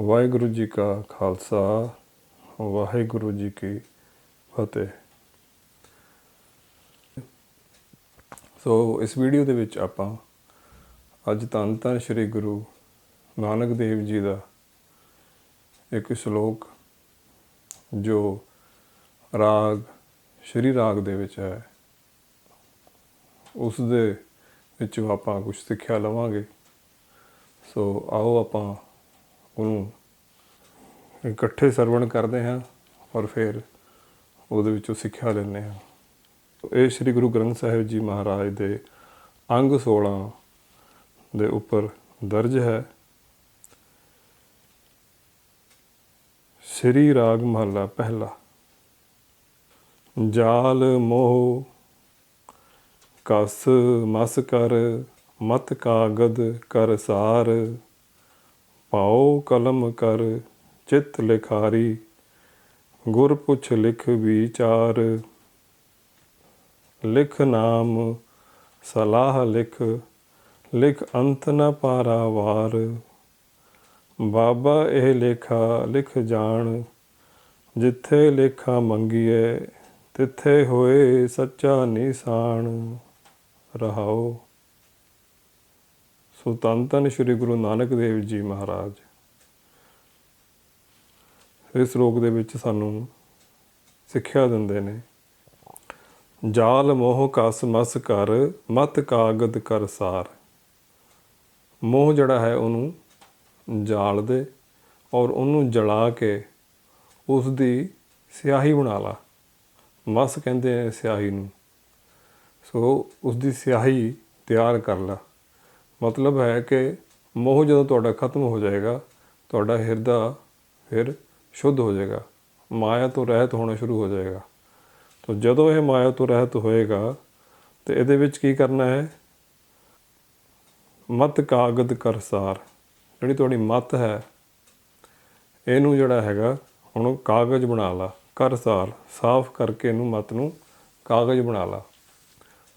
ਵਾਹਿਗੁਰੂ ਜੀ ਕਾ ਖਾਲਸਾ, ਵਾਹਿਗੁਰੂ ਜੀ ਕੀ ਫਤਿਹ। ਸੋ ਇਸ ਵੀਡੀਓ ਦੇ ਵਿੱਚ ਆਪਾਂ ਅੱਜ ਧੰਨ ਧੰਨ ਸ੍ਰੀ ਗੁਰੂ ਨਾਨਕ ਦੇਵ ਜੀ ਦਾ ਇੱਕ ਸ਼ਲੋਕ, ਜੋ ਰਾਗ, ਸ਼੍ਰੀ ਰਾਗ ਦੇ ਵਿੱਚ ਹੈ। ਉਸ ਦੇ ਵਿੱਚੋਂ ਆਪਾਂ ਕੁਝ ਸਿੱਖਿਆ ਲਵਾਂਗੇ। ਸੋ ਆਓ ਆਪਾਂ ਉਹਨੂੰ ਇਕੱਠੇ ਸਰਵਣ ਕਰਦੇ ਹਾਂ ਔਰ ਫਿਰ ਉਹਦੇ ਵਿੱਚੋਂ ਸਿੱਖਿਆ ਲੈਂਦੇ ਹਾਂ। ਇਹ ਸ੍ਰੀ ਗੁਰੂ ਗ੍ਰੰਥ ਸਾਹਿਬ ਜੀ ਮਹਾਰਾਜ ਦੇ ਅੰਗ 16 ਦੇ ਉੱਪਰ ਦਰਜ ਹੈ। ਸ੍ਰੀ ਰਾਗ ਮਹਲਾ ਪਹਿਲਾ। ਜਾਲ ਮੋਹ, ਕਸ ਮਸ ਕਰ, ਮਤ ਕਾਗਦ ਕਰ ਸਾਰ। ਪਾਉ ਕਲਮ ਕਰ, ਚਿਤ ਲਿਖਾਰੀ, ਗੁਰ ਪੁੱਛ ਲਿਖ ਵਿਚਾਰ। ਲਿਖ ਨਾਮ, ਸਲਾਹ ਲਿਖ ਲਿਖ ਅੰਤ ਨ ਪਾਰਾਵਾਰ। ਬਾਬਾ ਇਹ ਲੇਖਾ ਲਿਖ ਜਾਣ, ਜਿੱਥੇ ਲੇਖਾ ਮੰਗੀਏ ਤਿੱਥੇ ਹੋਏ ਸੱਚਾ ਨਿਸ਼ਾਨ। ਰਹਾਓ ਸੋ ਧੰਨ ਧੰਨ ਸ੍ਰੀ ਗੁਰੂ ਨਾਨਕ ਦੇਵ ਜੀ ਮਹਾਰਾਜ। ਇਸ ਰੋਗ ਦੇ ਵਿੱਚ ਸਾਨੂੰ ਸਿੱਖਿਆ ਦਿੰਦੇ ਨੇ। ਜਾਲ ਮੋਹ ਕਸ ਮਸ ਕਰ, ਮਤ ਕਾਗਦ ਕਰ ਸਾਰ। ਮੋਹ ਜਿਹੜਾ ਹੈ ਉਹਨੂੰ ਜਾਲ ਦੇ ਔਰ ਉਹਨੂੰ ਜਲਾ ਕੇ ਉਸ ਦੀ ਸਿਆਹੀ ਬਣਾ ਲਾ। ਮਸ ਕਹਿੰਦੇ ਆ ਸਿਆਹੀ ਨੂੰ। ਸੋ ਉਸ ਦੀ ਸਿਆਹੀ ਤਿਆਰ ਕਰ ਲਾ। ਮਤਲਬ ਹੈ ਕਿ ਮੋਹ ਜਦੋਂ ਤੁਹਾਡਾ ਖਤਮ ਹੋ ਜਾਏਗਾ, ਤੁਹਾਡਾ ਹਿਰਦਾ ਫਿਰ ਸ਼ੁੱਧ ਹੋ ਜਾਏਗਾ। ਮਾਇਆ ਤੋਂ ਰਹਿਤ ਹੋਣਾ ਸ਼ੁਰੂ ਹੋ ਜਾਏਗਾ। ਤਾਂ ਜਦੋਂ ਇਹ ਮਾਇਆ ਤੋਂ ਰਹਿਤ ਹੋਏਗਾ, ਤੇ ਇਹਦੇ ਵਿੱਚ ਕੀ ਕਰਨਾ ਹੈ? ਮਤ ਕਾਗਦ ਕਰਸਾਰ ਜਿਹੜੀ ਤੁਹਾਡੀ ਮਤ ਹੈ, ਇਹਨੂੰ ਜਿਹੜਾ ਹੈਗਾ, ਹੁਣ ਕਾਗਜ਼ ਬਣਾ ਲਾ ਕਰਸਾਰ ਸਾਫ਼ ਕਰਕੇ ਇਹਨੂੰ ਮਤ ਨੂੰ ਕਾਗਜ਼ ਬਣਾ ਲਾ।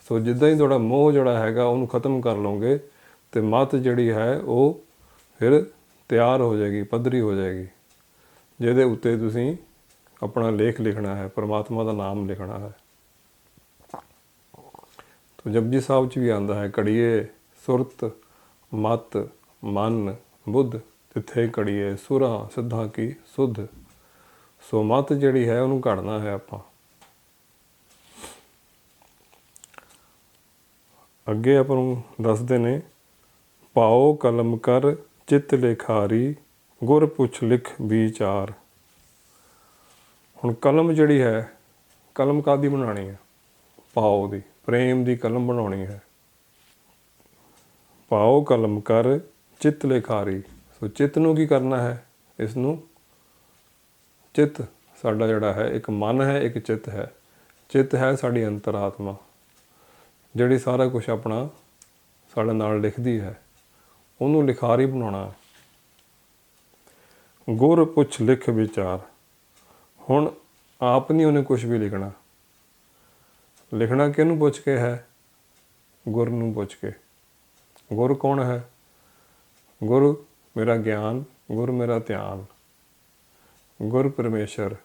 ਸੋ ਜਿੱਦਾਂ ਹੀ ਤੁਹਾਡਾ ਮੋਹ ਜਿਹੜਾ ਹੈਗਾ, ਉਹਨੂੰ ਖਤਮ ਕਰ ਲਓਗੇ ਤੇ ਮਤ ਜਿਹੜੀ ਹੈ ਉਹ ਫਿਰ ਤਿਆਰ ਹੋ ਜਾਏਗੀ, ਪੱਧਰੀ ਹੋ ਜਾਏਗੀ। ਜਿਹਦੇ ਉੱਤੇ ਤੁਸੀਂ ਆਪਣਾ ਲੇਖ ਲਿਖਣਾ ਹੈ, ਪਰਮਾਤਮਾ ਦਾ ਨਾਮ ਲਿਖਣਾ ਹੈ। ਤੋ ਜਪਜੀ ਸਾਹਿਬ ਚ ਵੀ ਆਂਦਾ ਹੈ ਕੜੀਏ ਸੁਰਤ, ਮਤ, ਮਨ, ਬੁੱਧ, ਤਿੱਥੇ ਕੜੀਏ ਸੁਰਾ, ਸਿੱਧਾ ਕੀ ਸੁਧ। ਸੋ ਮਤ ਜਿਹੜੀ ਹੈ ਉਹਨੂੰ ਘੜਨਾ ਹੈ ਆਪਾਂ। ਅੱਗੇ ਆਪਾਂ ਨੂੰ ਦੱਸਦੇ ਨੇ ਪਾਓ ਕਲਮ ਕਰ, ਚਿੱਤ ਲਿਖਾਰੀ, ਗੁਰ ਪੁੱਛ ਲਿਖ ਵਿਚਾਰ। ਹੁਣ ਕਲਮ ਜਿਹੜੀ ਹੈ, ਕਲਮ ਕਾਦੀ ਬਣਾਣੀ ਹੈ? ਪਾਓ ਦੀ, ਪ੍ਰੇਮ ਦੀ ਕਲਮ ਬਣਾਉਣੀ ਹੈ। ਪਾਓ ਕਲਮ ਕਰ, ਚਿੱਤ ਲਿਖਾਰੀ। ਸੋ ਚਿੱਤ ਨੂੰ ਕੀ ਕਰਨਾ ਹੈ? ਇਸ ਨੂੰ ਚਿੱਤ, ਸਾਡਾ ਜਿਹੜਾ ਹੈ, ਇੱਕ ਮਨ ਹੈ, ਇੱਕ ਚਿੱਤ ਹੈ। ਚਿੱਤ ਹੈ ਸਾਡੀ ਅੰਤਰਾਤਮਾ, ਜਿਹੜੀ ਸਾਰਾ ਕੁਝ ਆਪਣਾ ਸਾਡੇ ਨਾਲ ਲਿਖਦੀ ਹੈ। ਉਹਨੂੰ ਲਿਖਾਰੀ ਬਣਾਉਣਾ ਗੁਰ ਪੁੱਛ ਲਿਖ ਵਿਚਾਰ। ਹੁਣ ਆਪ ਨਹੀਂ ਉਹਨੇ ਕੁਝ ਵੀ ਲਿਖਣਾ। ਲਿਖਣਾ ਕਿਹਨੂੰ ਪੁੱਛ ਕੇ ਹੈ? ਗੁਰ ਨੂੰ ਪੁੱਛ ਕੇ। ਗੁਰ ਕੌਣ ਹੈ? ਗੁਰ ਮੇਰਾ ਗਿਆਨ, ਗੁਰ ਮੇਰਾ ਧਿਆਨ। ਗੁਰ ਪਰਮੇਸ਼ਰ।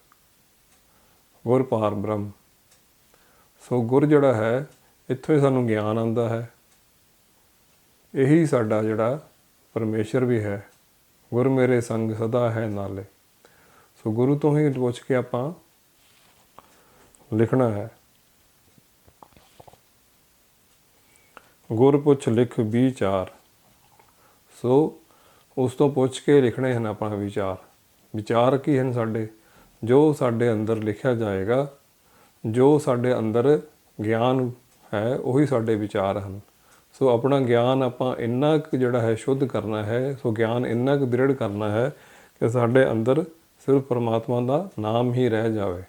ਗੁਰ ਪਾਰ ਬ੍ਰਹਮ। ਸੋ ਗੁਰ ਜਿਹੜਾ ਹੈ, ਇੱਥੋਂ ਹੀ ਸਾਨੂੰ ਗਿਆਨ ਆਉਂਦਾ ਹੈ। ਇਹੀ ਸਾਡਾ ਜਿਹੜਾ ਪਰਮੇਸ਼ਰ ਵੀ ਹੈ, ਗੁਰ ਮੇਰੇ ਸੰਗ ਸਦਾ ਹੈ ਨਾਲੇ। ਸੋ ਗੁਰੂ ਤੋਂ ਹੀ ਪੁੱਛ ਕੇ ਆਪਾਂ ਲਿਖਣਾ ਹੈ। ਗੁਰ ਪੁੱਛ ਲਿਖ ਵਿਚਾਰ। ਸੋ ਉਸ ਤੋਂ ਪੁੱਛ ਕੇ ਲਿਖਣੇ ਹਨ ਆਪਣਾ ਵਿਚਾਰ। ਵਿਚਾਰ ਕੀ ਹਨ ਸਾਡੇ? ਜੋ ਸਾਡੇ ਅੰਦਰ ਲਿਖਿਆ ਜਾਏਗਾ, ਜੋ ਸਾਡੇ ਅੰਦਰ ਗਿਆਨ ਹੈ, ਉਹੀ ਸਾਡੇ ਵਿਚਾਰ ਹਨ। ਸੋ ਆਪਣਾ ਗਿਆਨ ਆਪਾਂ ਇੰਨਾ ਕੁ ਜਿਹੜਾ ਹੈ ਸ਼ੁੱਧ ਕਰਨਾ ਹੈ, ਸੋ ਗਿਆਨ ਇੰਨਾ ਕੁ ਦ੍ਰਿੜ ਕਰਨਾ ਹੈ ਕਿ ਸਾਡੇ ਅੰਦਰ ਸਿਰਫ ਪਰਮਾਤਮਾ ਦਾ ਨਾਮ ਹੀ ਰਹਿ ਜਾਵੇ।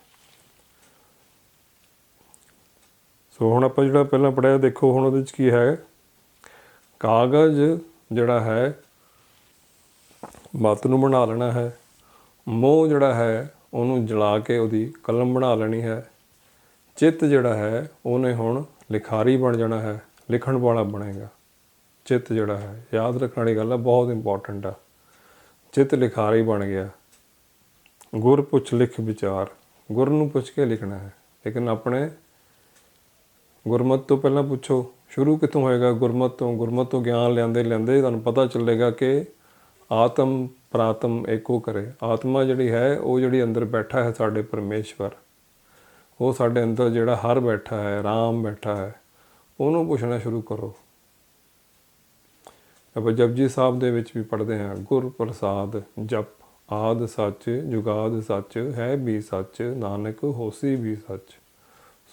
ਸੋ ਹੁਣ ਆਪਾਂ ਜਿਹੜਾ ਪਹਿਲਾਂ ਪੜਿਆ ਦੇਖੋ ਹੁਣ ਉਹਦੇ ਵਿੱਚ ਕੀ ਹੈ? ਕਾਗਜ਼ ਜਿਹੜਾ ਹੈ, ਮਤ ਨੂੰ ਬਣਾ ਲੈਣਾ ਹੈ। ਮੋਹ ਜਿਹੜਾ ਹੈ, ਉਹਨੂੰ ਜਲਾ ਕੇ ਉਹਦੀ ਕਲਮ ਬਣਾ ਲੈਣੀ ਹੈ। ਚਿੱਤ ਜਿਹੜਾ ਹੈ, ਉਹਨੇ ਹੁਣ ਲਿਖਾਰੀ ਬਣ ਜਾਣਾ ਹੈ। ਲਿਖਣ ਵਾਲਾ ਬਣੇਗਾ। ਚਿੱਤ ਜਿਹੜਾ ਹੈ, ਯਾਦ ਰੱਖਣ ਵਾਲੀ ਗੱਲ ਹੈ, ਬਹੁਤ ਇੰਪੋਰਟੈਂਟ ਆ। ਚਿੱਤ ਲਿਖਾਰੀ ਬਣ ਗਿਆ। ਗੁਰ ਪੁੱਛ ਲਿਖ ਵਿਚਾਰ। ਗੁਰ ਨੂੰ ਪੁੱਛ ਕੇ ਲਿਖਣਾ ਹੈ। ਲੇਕਿਨ ਆਪਣੇ ਗੁਰਮਤ ਤੋਂ ਪਹਿਲਾਂ ਪੁੱਛੋ। ਸ਼ੁਰੂ ਕਿੱਥੋਂ ਹੋਏਗਾ ਗੁਰਮਤ ਤੋਂ? ਗੁਰਮਤ ਤੋਂ ਗਿਆਨ ਲੈਂਦੇ ਲੈਂਦੇ ਤੁਹਾਨੂੰ ਪਤਾ ਚੱਲੇਗਾ ਕਿ ਆਤਮ ਪ੍ਰਾਤਮ ਏਕੋ ਕਰੇ। ਆਤਮਾ ਜਿਹੜੀ ਹੈ, ਉਹ ਜਿਹੜੀ ਅੰਦਰ ਬੈਠਾ ਹੈ ਸਾਡੇ ਪਰਮੇਸ਼ਵਰ। ਉਹ ਸਾਡੇ ਅੰਦਰ ਜਿਹੜਾ ਹਰ ਬੈਠਾ ਹੈ, ਰਾਮ ਬੈਠਾ ਹੈ। ਉਹਨੂੰ ਪੁੱਛਣਾ ਸ਼ੁਰੂ ਕਰੋ। ਆਪਾਂ ਜਪਜੀ ਸਾਹਿਬ ਦੇ ਵਿੱਚ ਵੀ ਪੜ੍ਹਦੇ ਹਾਂ ਗੁਰ ਪ੍ਰਸਾਦ ਜਪ ਆਦ ਸੱਚ, ਜੁਗਾਦ ਸੱਚ, ਹੈ ਵੀ ਸੱਚ, ਨਾਨਕ ਹੋਸੀ ਵੀ ਸੱਚ।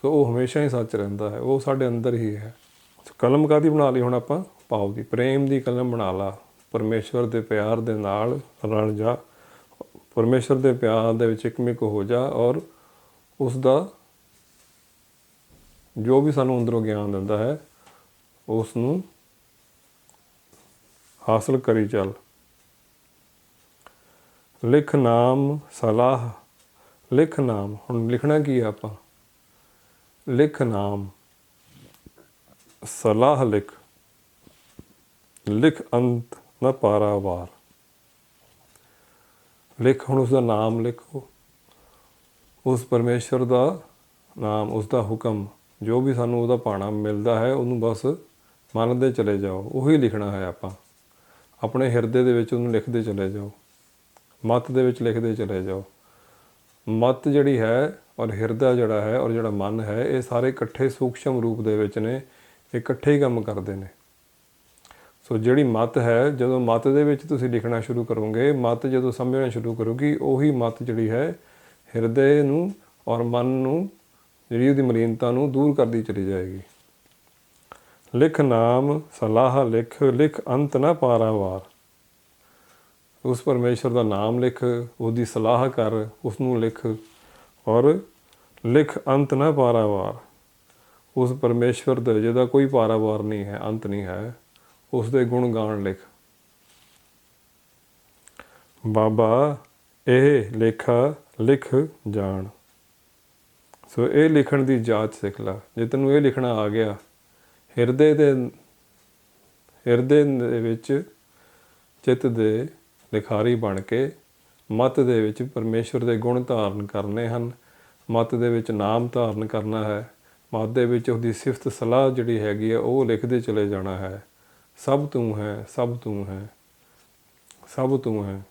ਸੋ ਉਹ ਹਮੇਸ਼ਾ ਹੀ ਸੱਚ ਰਹਿੰਦਾ ਹੈ, ਉਹ ਸਾਡੇ ਅੰਦਰ ਹੀ ਹੈ। ਕਲਮ ਕਾਦੀ ਬਣਾ ਲਈ ਹੁਣ ਆਪਾਂ? ਪਾਉ ਦੀ, ਪ੍ਰੇਮ ਦੀ ਕਲਮ ਬਣਾ ਲਾ। ਪਰਮੇਸ਼ਵਰ ਦੇ ਪਿਆਰ ਦੇ ਨਾਲ ਰਲ ਜਾ। ਪਰਮੇਸ਼ਵਰ ਦੇ ਪਿਆਰ ਦੇ ਵਿੱਚ ਇੱਕ ਇਕਮਿਕ ਹੋ ਜਾ ਔਰ ਉਸ ਦਾ ਜੋ ਵੀ ਸਾਨੂੰ ਅੰਦਰੋਂ ਗਿਆਨ ਦਿੰਦਾ ਹੈ ਉਸ ਨੂੰ ਹਾਸਲ ਕਰੀ ਚੱਲ। ਲਿਖ ਨਾਮ, ਸਲਾਹ, ਲਿਖ ਨਾਮ। ਹੁਣ ਲਿਖਣਾ ਕੀ ਹੈ ਆਪਾਂ? ਲਿਖ ਨਾਮ, ਸਲਾਹ ਲਿਖ। ਲਿਖ ਅੰਤ ਨਾ ਪਾਰਾਵਾਰ ਲਿਖ ਹੁਣ ਉਸ ਦਾ ਨਾਮ ਲਿਖੋ। ਉਸ ਪਰਮੇਸ਼ਰ ਦਾ ਨਾਮ ਉਸ ਦਾ ਹੁਕਮ। ਜੋ ਵੀ ਸਾਨੂੰ ਉਹਦਾ ਪਾਣਾ ਮਿਲਦਾ ਹੈ, ਉਹਨੂੰ ਬਸ ਮੰਨਦੇ ਚਲੇ ਜਾਓ, ਉਹੀ ਲਿਖਣਾ ਹੈ ਆਪਾਂ। ਆਪਣੇ ਹਿਰਦੇ ਦੇ ਵਿੱਚ ਉਹਨੂੰ ਲਿਖਦੇ ਚਲੇ ਜਾਓ। ਮਤ ਦੇ ਵਿੱਚ ਲਿਖਦੇ ਚਲੇ ਜਾਓ। ਮਤ ਜਿਹੜੀ ਹੈ ਔਰ ਹਿਰਦਾ ਜਿਹੜਾ ਹੈ ਔਰ ਜਿਹੜਾ ਮਨ ਹੈ, ਇਹ ਸਾਰੇ ਇਕੱਠੇ ਸੂਖਸ਼ਮ ਰੂਪ ਦੇ ਵਿੱਚ ਨੇ ਇਹ ਇਕੱਠੇ ਹੀ ਕੰਮ ਕਰਦੇ ਨੇ। ਸੋ ਜਿਹੜੀ ਮਤ ਹੈ, ਜਦੋਂ ਮਤ ਦੇ ਵਿੱਚ ਤੁਸੀਂ ਲਿਖਣਾ ਸ਼ੁਰੂ ਕਰੋਗੇ, ਮਤ ਜਦੋਂ ਸਮਝਣਾ ਸ਼ੁਰੂ ਕਰੋਗੀ, ਉਹੀ ਮਤ ਜਿਹੜੀ ਹੈ ਹਿਰਦੇ ਨੂੰ ਔਰ ਮਨ ਨੂੰ ਜਿਹੜੀ ਉਹਦੀ ਮਲੀਨਤਾ ਨੂੰ ਦੂਰ ਕਰਦੀ ਚਲੀ ਜਾਏਗੀ। ਲਿਖ ਨਾਮ, ਸਲਾਹ ਲਿਖ ਲਿਖ ਅੰਤ ਨਾ ਪਾਰਾਵਾਰ। ਉਸ ਪਰਮੇਸ਼ਰ ਦਾ ਨਾਮ ਲਿਖ, ਉਹਦੀ ਸਲਾਹ ਕਰ ਉਸ ਨੂੰ ਲਿਖ ਔਰ ਲਿਖ ਅੰਤ ਨਾ ਪਾਰਾਵਾਰ। ਉਸ ਪਰਮੇਸ਼ਵਰ ਦੇ ਜਿਹਦਾ ਕੋਈ ਪਾਰਾਵਾਰ ਨਹੀਂ ਹੈ, ਅੰਤ ਨਹੀਂ ਹੈ। ਉਸ ਦੇ ਗੁਣ ਗਾਣ ਲਿਖ। ਬਾਬਾ, ਇਹ ਲੇਖਾ ਲਿਖ ਜਾਣ। ਸੋ ਇਹ ਲਿਖਣ ਦੀ ਜਾਚ ਸਿੱਖ ਲੈ। ਜੇ ਤੈਨੂੰ ਇਹ ਲਿਖਣਾ ਆ ਗਿਆ, ਹਿਰਦੇ ਦੇ ਹਿਰਦੇ ਦੇ ਵਿੱਚ ਚਿੱਤ ਦੇ ਲਿਖਾਰੀ ਬਣ ਕੇ ਮਤ ਦੇ ਵਿੱਚ ਪਰਮੇਸ਼ਵਰ ਦੇ ਗੁਣ ਧਾਰਨ ਕਰਨੇ ਹਨ। ਮਤ ਦੇ ਵਿੱਚ ਨਾਮ ਧਾਰਨ ਕਰਨਾ ਹੈ। ਮਤ ਦੇ ਵਿੱਚ ਉਹਦੀ ਸਿਫਤ ਸਲਾਹ ਜਿਹੜੀ ਹੈਗੀ ਹੈ, ਉਹ ਲਿਖਦੇ ਚਲੇ ਜਾਣਾ ਹੈ। ਸਭ ਤੂੰ ਹੈ, ਸਭ ਤੂੰ ਹੈ, ਸਭ ਤੂੰ ਹੈ।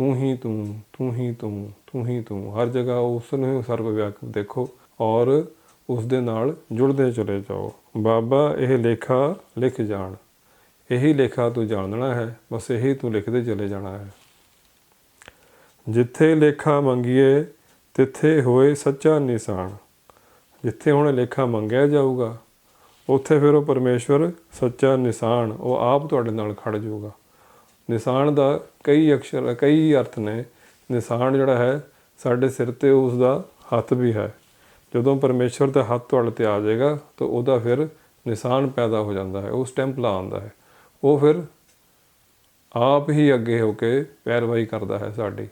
ਤੂੰ ਹੀ ਤੂੰ ਤੂੰ ਹੀ ਤੂੰ ਤੂੰ ਹੀ ਤੂੰ। ਹਰ ਜਗ੍ਹਾ ਉਸ ਨੂੰ ਸਰਵ ਵਿਆਪਕ ਦੇਖੋ ਔਰ ਉਸ ਦੇ ਨਾਲ ਜੁੜਦੇ ਚਲੇ ਜਾਓ। ਬਾਬਾ, ਇਹ ਲੇਖਾ ਲਿਖ ਜਾਣ। ਇਹੀ ਲੇਖਾ ਤੂੰ ਜਾਣਨਾ ਹੈ, ਬਸ ਇਹੀ ਤੂੰ ਲਿਖਦੇ ਚਲੇ ਜਾਣਾ ਹੈ। ਜਿੱਥੇ ਲੇਖਾ ਮੰਗੀਏ, ਤਿੱਥੇ ਹੋਏ ਸੱਚਾ ਨਿਸ਼ਾਨ। ਜਿੱਥੇ ਹੁਣ ਲੇਖਾ ਮੰਗਿਆ ਜਾਊਗਾ, ਉੱਥੇ ਫਿਰ ਉਹ ਪਰਮੇਸ਼ਵਰ ਸੱਚਾ ਨਿਸ਼ਾਨ, ਉਹ ਆਪ ਤੁਹਾਡੇ ਨਾਲ ਖੜ ਜਾਊਗਾ। ਨਿਸ਼ਾਨ ਦਾ ਕਈ ਅਕਸ਼ਰ, ਕਈ ਅਰਥ ਨੇ। ਨਿਸ਼ਾਨ ਜਿਹੜਾ ਹੈ, ਸਾਡੇ ਸਿਰ ਤੇ ਉਸ ਦਾ ਹੱਥ ਵੀ ਹੈ। ਜਦੋਂ ਪਰਮੇਸ਼ਵਰ ਦਾ ਹੱਥ ਤੁਹਾਡੇ ਤੇ ਆ ਜਾਏਗਾ, ਤਾਂ ਉਹਦਾ ਫਿਰ ਨਿਸ਼ਾਨ ਪੈਦਾ ਹੋ ਜਾਂਦਾ ਹੈ, ਉਹ ਸਟੈਂਪ ਲਾ ਆਉਂਦਾ ਹੈ। ਉਹ ਫਿਰ ਆਪ ਹੀ ਅੱਗੇ ਹੋ ਕੇ ਪੈਰਵਾਈ ਕਰਦਾ ਹੈ ਸਾਡੀ।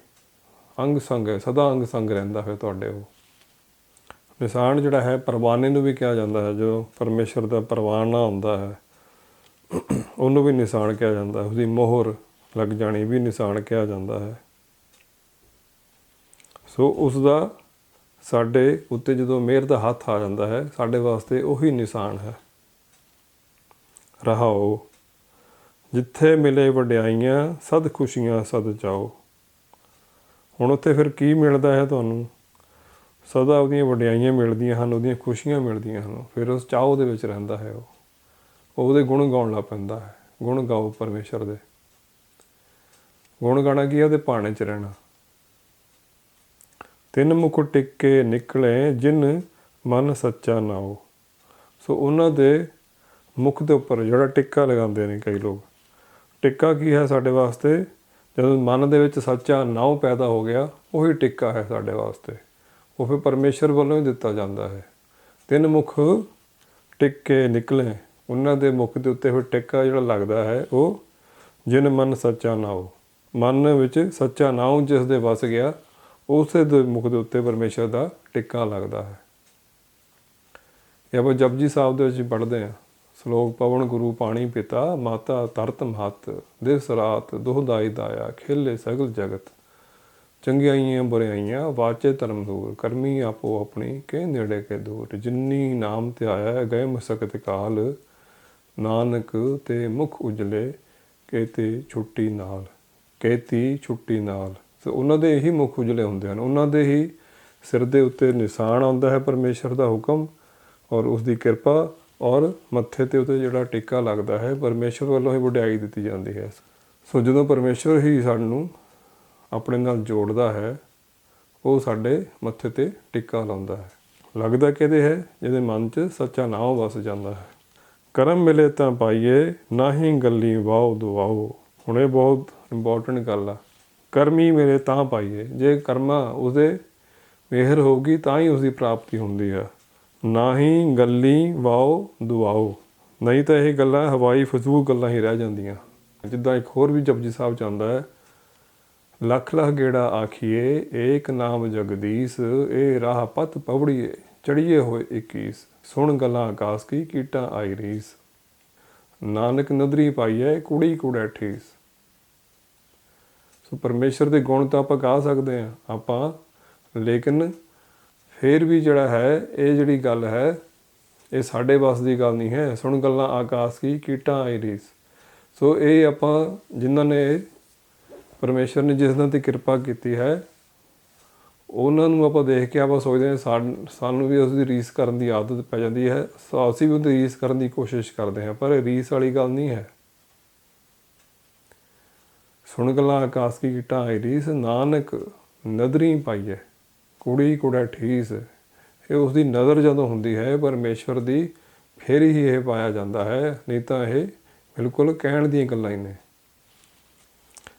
ਅੰਗ ਸੰਗ ਹੈ, ਸਦਾ ਅੰਗ ਸੰਗ ਰਹਿੰਦਾ ਹੈ ਤੁਹਾਡੇ ਉਹ। ਨਿਸ਼ਾਨ ਜਿਹੜਾ ਹੈ, ਪਰਵਾਨੇ ਨੂੰ ਵੀ ਕਿਹਾ ਜਾਂਦਾ ਹੈ ਜੋ ਪਰਮੇਸ਼ਰ ਦਾ ਪਰਵਾਨਾ ਹੁੰਦਾ ਹੈ, ਉਹਨੂੰ ਵੀ ਨਿਸ਼ਾਨ ਕਿਹਾ ਜਾਂਦਾ ਹੈ, ਉਹਦੀ ਮੋਹਰ ਲੱਗ ਜਾਣੀ ਵੀ ਨਿਸ਼ਾਨ ਕਿਹਾ ਜਾਂਦਾ ਹੈ। ਸੋ ਉਸ ਦਾ ਸਾਡੇ ਉੱਤੇ ਜਦੋਂ ਮਿਹਰ ਦਾ ਹੱਥ ਆ ਜਾਂਦਾ ਹੈ, ਸਾਡੇ ਵਾਸਤੇ ਉਹੀ ਨਿਸ਼ਾਨ ਹੈ। ਰਹਾਓ, ਜਿੱਥੇ ਮਿਲੇ ਵਡਿਆਈਆਂ, ਸਦ ਖੁਸ਼ੀਆਂ, ਸਦ ਜਾਓ। ਹੁਣ ਉੱਥੇ ਫਿਰ ਕੀ ਮਿਲਦਾ ਹੈ ਤੁਹਾਨੂੰ? ਸਦਾ ਉਹਦੀਆਂ ਵਡਿਆਈਆਂ ਮਿਲਦੀਆਂ ਹਨ, ਉਹਦੀਆਂ ਖੁਸ਼ੀਆਂ ਮਿਲਦੀਆਂ ਹਨ। ਫਿਰ ਉਸ ਚਾਹੋ ਦੇ ਵਿੱਚ ਰਹਿੰਦਾ ਹੈ ਉਹ ਉਹ। ਉਹਦੇ ਗੁਣ ਗਾਉਣ ਲੱਗ ਪੈਂਦਾ ਹੈ। ਗੁਣ ਗਾਓ ਪਰਮੇਸ਼ਰ ਦੇ। ਗੁਣ ਗਾਣਾ ਕੀ ਹੈ ਉਹਦੇ ਭਾਣੇ 'ਚ ਰਹਿਣਾ। ਤਿੰਨ ਮੁਖ ਟਿੱਕੇ ਨਿਕਲੇ, ਜਿਨ ਮਨ ਸੱਚਾ ਨਾਓ ਸੋ ਉਹਨਾਂ ਦੇ ਮੁਖ ਦੇ ਉੱਪਰ ਜਿਹੜਾ ਟਿੱਕਾ ਲਗਾਉਂਦੇ ਨੇ ਕਈ ਲੋਕ। ਟਿੱਕਾ ਕੀ ਹੈ ਸਾਡੇ ਵਾਸਤੇ? ਜਦੋਂ ਮਨ ਦੇ ਵਿੱਚ ਸੱਚਾ ਨਾਉ ਪੈਦਾ ਹੋ ਗਿਆ, ਉਹੀ ਟਿੱਕਾ ਹੈ ਸਾਡੇ ਵਾਸਤੇ। ਉਹ ਫਿਰ ਪਰਮੇਸ਼ਰ ਵੱਲੋਂ ਹੀ ਦਿੱਤਾ ਜਾਂਦਾ ਹੈ। ਤਿੰਨ ਮੁਖ ਟਿੱਕੇ ਨਿਕਲੇ, ਉਹਨਾਂ ਦੇ ਮੁਖ ਦੇ ਉੱਤੇ ਫਿਰ ਟਿੱਕਾ ਜਿਹੜਾ ਲੱਗਦਾ ਹੈ, ਉਹ ਜਿਨ ਮਨ ਸੱਚਾ ਨਾਉ ਮਨ ਵਿੱਚ ਸੱਚਾ ਨਾਉ ਜਿਸ ਦੇ ਵਸ ਗਿਆ, ਉਸੇ ਦੇ ਮੁਖ ਦੇ ਉੱਤੇ ਪਰਮੇਸ਼ਰ ਦਾ ਟਿੱਕਾ ਲੱਗਦਾ ਹੈ। ਇਹ ਆਪਾਂ ਜਪਜੀ ਸਾਹਿਬ ਦੇ ਵਿੱਚ ਪੜ੍ਹਦੇ ਹਾਂ। ਸ਼ਲੋਕ, ਪਵਨ ਗੁਰੂ, ਪਾਣੀ ਪਿਤਾ, ਮਾਤਾ ਤਰਤ ਮਹਤ, ਦਿਵਸ ਰਾਤ ਦੁਹਦਾਈ ਦਾਇਆ, ਖੇਲੇ ਸਗਲ ਜਗਤ। ਚੰਗਿਆਈਆਂ ਬੁਰਾਈਆਂ ਵਾਚੇ ਧਰਮ ਦੂਰ, ਕਰਮੀ ਆਪੋ ਆਪਣੀ, ਕੇ ਨੇੜੇ ਕੇ ਦੂਰ। ਜਿੰਨੀ ਨਾਮ ਤੇ ਆਇਆ ਗਏ ਮਸਕਤ ਕਾਲ। ਨਾਨਕ ਤੇ ਮੁਖ ਉਜਲੇ ਕੇਤੇ ਛੁੱਟੀ ਨਾਲ। ਕਹਿਤੀ ਛੁੱਟੀ ਨਾਲ। ਸੋ ਉਹਨਾਂ ਦੇ ਇਹੀ ਮੁਖ ਉਜਲੇ ਹੁੰਦੇ ਹਨ। ਉਹਨਾਂ ਦੇ ਹੀ ਸਿਰ ਦੇ ਉੱਤੇ ਨਿਸ਼ਾਨ ਆਉਂਦਾ ਹੈ ਪਰਮੇਸ਼ਰ ਦਾ ਹੁਕਮ ਔਰ ਉਸ ਦੀ ਕਿਰਪਾ ਔਰ ਮੱਥੇ ਤੇ ਉਤੇ ਜਿਹੜਾ ਟਿੱਕਾ ਲੱਗਦਾ ਹੈ, ਪਰਮੇਸ਼ਰ ਵੱਲੋਂ ਹੀ ਵਡਿਆਈ ਦਿੱਤੀ ਜਾਂਦੀ ਹੈ। ਸੋ ਜਦੋਂ ਪਰਮੇਸ਼ਰ ਹੀ ਸਾਨੂੰ ਆਪਣੇ ਨਾਲ ਜੋੜਦਾ ਹੈ, ਉਹ ਸਾਡੇ ਮੱਥੇ ਤੇ ਟਿੱਕਾ ਲਾਉਂਦਾ ਹੈ। ਲੱਗਦਾ ਕਿਹਦੇ ਹੈ? ਜਿਹਦੇ ਮਨ 'ਚ ਸੱਚਾ ਨਾਮ ਵਸ ਜਾਂਦਾ ਹੈ। ਕਰਮ ਮਿਲੇ ਤਾਂ ਪਾਈਏ ਨਾ ਹੀ ਗੱਲੀ ਵਾਓ ਦੁਆਓ। ਹੁਣੇ ਬਹੁਤ ਇੰਪੋਰਟੈਂਟ ਗੱਲ ਆ। ਕਰਮੀ ਮੇਰੇ ਤਾਂ ਪਾਈਏ, ਜੇ ਕਰਮਾ ਉਹਦੇ ਮਿਹਰ ਹੋਊਗੀ ਤਾਂ ਹੀ ਉਸਦੀ ਪ੍ਰਾਪਤੀ ਹੁੰਦੀ ਆ। ਨਾ ਹੀ ਗੱਲੀ ਵਾਓ ਦੁਆਓ। ਨਹੀਂ ਤਾਂ ਇਹ ਗੱਲਾਂ ਹਵਾਈ ਫਜ਼ੂਲ ਗੱਲਾਂ ਹੀ ਰਹਿ ਜਾਂਦੀਆਂ। ਜਿੱਦਾਂ ਇੱਕ ਹੋਰ ਵੀ ਜਪਜੀ ਸਾਹਿਬ ਚਾਹੁੰਦਾ ਹੈ, ਲੱਖ ਲੱਖ ਗੇੜਾ ਆਖੀਏ, ਏਕ ਨਾਮ ਜਗਦੀਸ਼ ਇਹ ਰਾਹ ਪਤ ਪਵੜੀਏ ਚੜੀਏ ਹੋਏ 21 ਸੁਣ ਗੱਲਾਂ ਆਕਾਸ ਕੀ, ਕੀਟਾਂ ਆਈ ਰੀਸ। ਨਾਨਕ ਨਦਰੀ ਪਾਈਏ ਕੁੜੀ ਕੁੜੈ ਠੀਸ। ਸੋ ਪਰਮੇਸ਼ਰ ਦੇ ਗੁਣ ਤਾਂ ਆਪਾਂ ਗਾ ਸਕਦੇ ਹਾਂ, ਆਪਾਂ, ਲੇਕਿਨ ਫੇਰ ਵੀ ਜਿਹੜਾ ਹੈ, ਇਹ ਜਿਹੜੀ ਗੱਲ ਹੈ, ਇਹ ਸਾਡੇ ਵੱਸ ਦੀ ਗੱਲ ਨਹੀਂ ਹੈ। ਸੁਣ ਗੱਲਾਂ ਆਕਾਸ਼ ਕੀ, ਕੀਟਾਂ ਆਈ ਰੀਸ। ਸੋ ਇਹ ਆਪਾਂ ਜਿਨ੍ਹਾਂ ਨੇ ਪਰਮੇਸ਼ਰ ਨੇ ਜਿਸ ਨਾਲ ਤੇ ਕਿਰਪਾ ਕੀਤੀ ਹੈ, ਉਹਨਾਂ ਨੂੰ ਆਪਾਂ ਦੇਖ ਕੇ ਆਪਾਂ ਸੋਚਦੇ ਹਾਂ, ਸਾਨ- ਸਾਨੂੰ ਵੀ ਉਸ ਦੀ ਰੀਸ ਕਰਨ ਦੀ ਆਦਤ ਪੈ ਜਾਂਦੀ ਹੈ। ਸੋ ਅਸੀਂ ਵੀ ਉਹਦੀ ਰੀਸ ਕਰਨ ਦੀ ਕੋਸ਼ਿਸ਼ ਕਰਦੇ ਹਾਂ, ਪਰ ਇਹ ਰੀਸ ਵਾਲੀ ਗੱਲ ਨਹੀਂ ਹੈ। ਸੁਣਗਲਾ ਗੱਲਾਂ ਆਕਾਸ਼ ਕੀ ਕੀਟਾਂ ਆਈ ਰੀਸ, ਨਾਨਕ ਨਦਰੀ ਪਾਈਏ ਕੁੜੀ ਕੁੜਾ ਠੀਸ। ਇਹ ਉਸ ਦੀ ਨਜ਼ਰ ਜਦੋਂ ਹੁੰਦੀ ਹੈ, ਪਰਮੇਸ਼ਵਰ ਦੀ, ਫਿਰ ਹੀ ਇਹ ਪਾਇਆ ਜਾਂਦਾ ਹੈ, ਨਹੀਂ ਤਾਂ ਇਹ ਬਿਲਕੁਲ ਕਹਿਣ ਦੀਆਂ ਗੱਲਾਂ ਹੀ ਨੇ।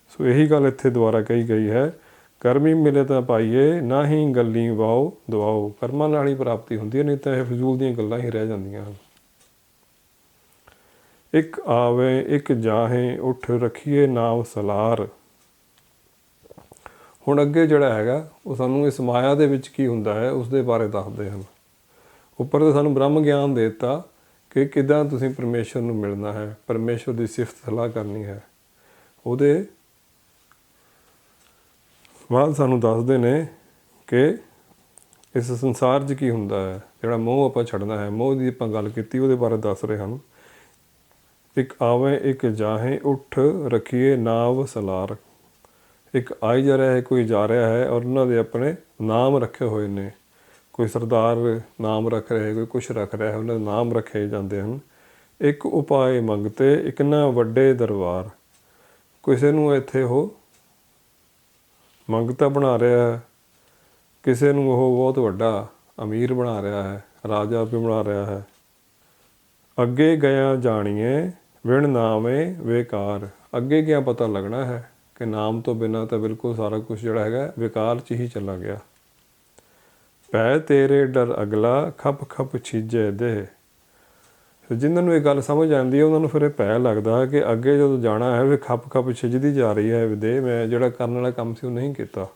ਸੋ ਇਹੀ ਗੱਲ ਇੱਥੇ ਦੁਆਰਾ ਕਹੀ ਗਈ ਹੈ, ਕਰਮੀ ਮਿਲੇ ਤਾਂ ਪਾਈਏ, ਨਾ ਹੀ ਗੱਲੀ ਵਾਓ, ਦਵਾਓ। ਕਰਮਾਂ ਨਾਲ ਹੀ ਪ੍ਰਾਪਤੀ ਹੁੰਦੀ ਹੈ, ਨਹੀਂ ਤਾਂ ਇਹ ਫਜ਼ੂਲ ਦੀਆਂ ਗੱਲਾਂ ਹੀ ਰਹਿ ਜਾਂਦੀਆਂ ਹਨ। ਇੱਕ ਆਵੇ, ਇੱਕ ਜਾਹੇ, ਉੱਠ ਰਖੀਏ ਨਾਮ ਸਲਾਰ। ਹੁਣ ਅੱਗੇ ਜਿਹੜਾ ਹੈਗਾ, ਉਹ ਸਾਨੂੰ ਇਸ ਮਾਇਆ ਦੇ ਵਿੱਚ ਕੀ ਹੁੰਦਾ ਹੈ ਉਸ ਦੇ ਬਾਰੇ ਦੱਸਦੇ ਹਨ। ਉੱਪਰ ਤਾਂ ਸਾਨੂੰ ਬ੍ਰਹਮ ਗਿਆਨ ਦੇ ਦਿੱਤਾ ਕਿ ਕਿਦਾਂ ਤੁਸੀਂ ਪਰਮੇਸ਼ਰ ਨੂੰ ਮਿਲਣਾ ਹੈ, ਪਰਮੇਸ਼ਰ ਦੀ ਸਿਫਤ ਸਲਾਹ ਕਰਨੀ ਹੈ। ਉਹਦੇ ਬਾਅਦ ਸਾਨੂੰ ਦੱਸਦੇ ਨੇ ਕਿ ਇਸ ਸੰਸਾਰ 'ਚ ਕੀ ਹੁੰਦਾ ਹੈ, ਜਿਹੜਾ ਮੋਹ ਆਪਾਂ ਛੱਡਣਾ ਹੈ, ਮੋਹ ਦੀ ਆਪਾਂ ਗੱਲ ਕੀਤੀ, ਉਹਦੇ ਬਾਰੇ ਦੱਸ ਰਹੇ ਹਨ। ਇੱਕ ਆਵੇ, ਇੱਕ ਜਾਹੇ, ਉੱਠ ਰਖੀਏ ਨਾਵ ਸਲਾਰ। ਇੱਕ ਆਈ ਜਾ ਰਿਹਾ ਹੈ, ਕੋਈ ਜਾ ਰਿਹਾ ਹੈ ਔਰ ਉਹਨਾਂ ਦੇ ਆਪਣੇ ਨਾਮ ਰੱਖੇ ਹੋਏ ਨੇ। ਕੋਈ ਸਰਦਾਰ ਨਾਮ ਰੱਖ ਰਿਹਾ ਹੈ, ਕੋਈ ਕੁਛ ਰੱਖ ਰਿਹਾ ਹੈ, ਉਹਨਾਂ ਦੇ ਨਾਮ ਰੱਖੇ ਜਾਂਦੇ ਹਨ। ਇੱਕ ਉਪਾਏ ਮੰਗਤੇ ਇੱਕ ਨਾ ਵੱਡੇ ਦਰਬਾਰ। ਕਿਸੇ ਨੂੰ ਇੱਥੇ ਉਹ ਮੰਗਤਾ ਬਣਾ ਰਿਹਾ ਹੈ, ਕਿਸੇ ਨੂੰ ਉਹ ਬਹੁਤ ਵੱਡਾ ਅਮੀਰ ਬਣਾ ਰਿਹਾ ਹੈ, ਰਾਜਾ ਵੀ ਬਣਾ ਰਿਹਾ ਹੈ। ਅੱਗੇ ਗਿਆ ਜਾਣੀਏ ਵਿਣ ਨਾਮੇ ਵੇਕਾਰ। ਅੱਗੇ ਕਿਆ ਪਤਾ ਲੱਗਣਾ ਹੈ ਕਿ ਨਾਮ ਤੋਂ ਬਿਨਾ ਤਾਂ ਬਿਲਕੁਲ ਸਾਰਾ ਕੁਝ ਜਿਹੜਾ ਹੈਗਾ ਵਿਕਾਰ ਚ ਹੀ ਚਲਾ ਗਿਆ। ਪੈ ਤੇਰੇ ਡਰ ਅਗਲਾ ਖੱਪ ਖੱਪ ਛੀਜੇ ਦੇ ਤੇ ਜਿਨ੍ਹਾਂ ਨੂੰ ਇਹ ਗੱਲ ਸਮਝ ਆਉਂਦੀ ਹੈ, ਉਹਨਾਂ ਨੂੰ ਫਿਰ ਇਹ ਪੈ ਲੱਗਦਾ ਹੈ ਕਿ ਅੱਗੇ ਜਦੋਂ ਜਾਣਾ ਹੈ, ਵੀ ਖੱਪ ਖੱਪ ਛਿਜਦੀ ਜਾ ਰਹੀ ਹੈ ਵਿਦੇ ਮੈਂ ਜਿਹੜਾ ਕਰਨ ਵਾਲਾ ਕੰਮ ਸੀ ਉਹ ਨਹੀਂ ਕੀਤਾ।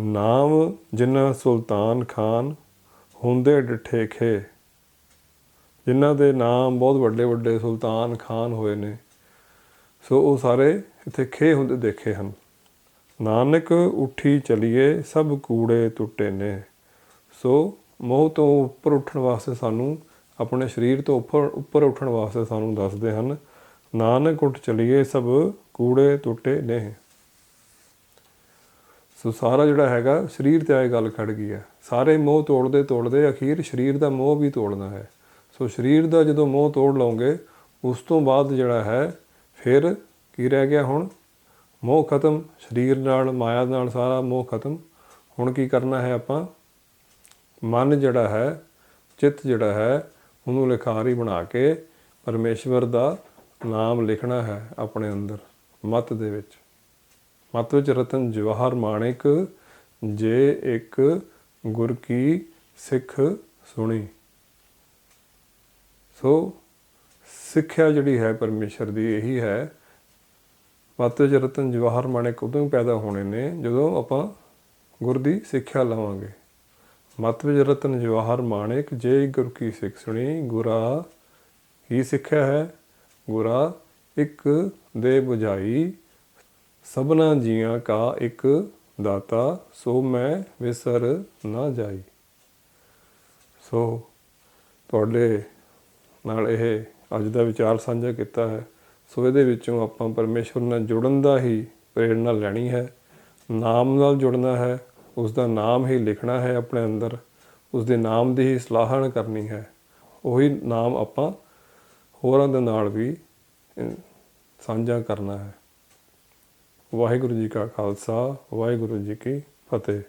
ਨਾਮ ਜਿਨ੍ਹਾਂ ਸੁਲਤਾਨ ਖਾਨ ਹੁੰਦੇ ਡਿਠੇ ਖੇ ਜਿਨ੍ਹਾਂ ਦੇ ਨਾਮ ਬਹੁਤ ਵੱਡੇ ਵੱਡੇ ਸੁਲਤਾਨ ਖਾਨ ਹੋਏ ਨੇ। ਸੋ ਉਹ ਸਾਰੇ ਇੱਥੇ ਖੇ ਹੁੰਦੇ ਦੇਖੇ ਹਨ। ਨਾਨਕ ਉੱਠੀ ਚਲੀਏ, ਸਭ ਕੂੜੇ ਟੁੱਟੇ ਨੇ। ਸੋ ਮੋਹ ਤੋਂ ਉੱਪਰ ਉੱਠਣ ਵਾਸਤੇ ਸਾਨੂੰ ਆਪਣੇ ਸਰੀਰ ਤੋਂ ਉੱਪਰ ਉੱਪਰ ਉੱਠਣ ਵਾਸਤੇ ਸਾਨੂੰ ਦੱਸਦੇ ਹਨ, ਨਾਨਕ ਉੱਠ ਚਲੀਏ, ਸਭ ਕੂੜੇ ਟੁੱਟੇ ਨੇ। ਸੋ ਸਾਰਾ ਜਿਹੜਾ ਹੈਗਾ, ਸਰੀਰ ਤੇ ਆਏ ਗੱਲ ਖੜ ਗਈ ਹੈ। ਸਾਰੇ ਮੋਹ ਤੋੜਦੇ ਤੋੜਦੇ ਅਖੀਰ ਸਰੀਰ ਦਾ ਮੋਹ ਵੀ ਤੋੜਨਾ ਹੈ। ਸੋ ਸਰੀਰ ਦਾ ਜਦੋਂ ਮੋਹ ਤੋੜ ਲਓਗੇ, ਉਸ ਤੋਂ ਬਾਅਦ ਜਿਹੜਾ ਹੈ, ਫਿਰ ਕੀ ਰਹਿ ਗਿਆ ਹੁਣ? ਮੋਹ ਖਤਮ, ਸਰੀਰ ਨਾਲ, ਮਾਇਆ ਨਾਲ ਸਾਰਾ ਮੋਹ ਖਤਮ। ਹੁਣ ਕੀ ਕਰਨਾ ਹੈ ਆਪਾਂ? ਮਨ ਜਿਹੜਾ ਹੈ, ਚਿੱਤ ਜਿਹੜਾ ਹੈ, ਉਹਨੂੰ ਲਿਖਾਰੀ ਬਣਾ ਕੇ ਪਰਮੇਸ਼ਵਰ ਦਾ ਨਾਮ ਲਿਖਣਾ ਹੈ ਆਪਣੇ ਅੰਦਰ, ਮਤ ਦੇ ਵਿੱਚ। ਮਤ ਵਿੱਚ ਰਤਨ ਜਵਾਹਰ ਮਾਣਿਕ, ਜੇ ਇੱਕ ਗੁਰ ਕੀ ਸਿੱਖ ਸੁਣੀ। ਸੋ ਸਿੱਖਿਆ ਜਿਹੜੀ ਹੈ ਪਰਮੇਸ਼ਰ ਦੀ ਇਹੀ ਹੈ। ਮਤ ਰਤਨ ਜਵਾਹਰ ਮਾਣਿਕ ਉਦੋਂ ਹੀ ਪੈਦਾ ਹੋਣੇ ਨੇ ਜਦੋਂ ਆਪਾਂ ਗੁਰ ਦੀ ਸਿੱਖਿਆ ਲਵਾਂਗੇ। ਮਤ ਵਿਚ ਰਤਨ ਜਵਾਹਰ ਮਾਣਿਕ, ਜੇ ਗੁਰ ਕੀ ਸਿੱਖ ਸੁਣੀ, ਗੁਰਾ ਹੀ ਸਿੱਖਿਆ ਹੈ? ਗੁਰਾ ਇੱਕ ਦੇ 부ਝਾਈ ਸਭਨਾ ਜੀਆਂ ਕਾ ਇੱਕ ਦਾਤਾ, ਸੋ ਮੈਂ ਵਿਸਰ ਨਾ ਜਾਈ। ਸੋ ਤੁਹਾਡੇ ਨਾਲ ਇਹ ਅੱਜ ਦਾ ਵਿਚਾਰ ਸਾਂਝਾ ਕੀਤਾ ਹੈ। ਸੋ ਇਹਦੇ ਵਿੱਚੋਂ ਆਪਾਂ ਪਰਮੇਸ਼ਵਰ ਨਾਲ ਜੁੜਨ ਦਾ ਹੀ ਪ੍ਰੇਰਣਾ ਲੈਣੀ ਹੈ। ਨਾਮ ਨਾਲ ਜੁੜਨਾ ਹੈ ਉਸ ਦਾ ਨਾਮ ਹੀ ਲਿਖਣਾ ਹੈ ਆਪਣੇ ਅੰਦਰ। ਉਸ ਦੇ ਨਾਮ ਦੀ ਹੀ ਸਲਾਹਣ ਕਰਨੀ ਹੈ। ਉਹੀ ਨਾਮ ਆਪਾਂ ਹੋਰਾਂ ਦੇ ਨਾਲ ਵੀ ਸਾਂਝਾ ਕਰਨਾ ਹੈ। ਵਾਹਿਗੁਰੂ ਜੀ ਕਾ ਖਾਲਸਾ, ਵਾਹਿਗੁਰੂ ਜੀ ਕੀ ਫਤਿਹ।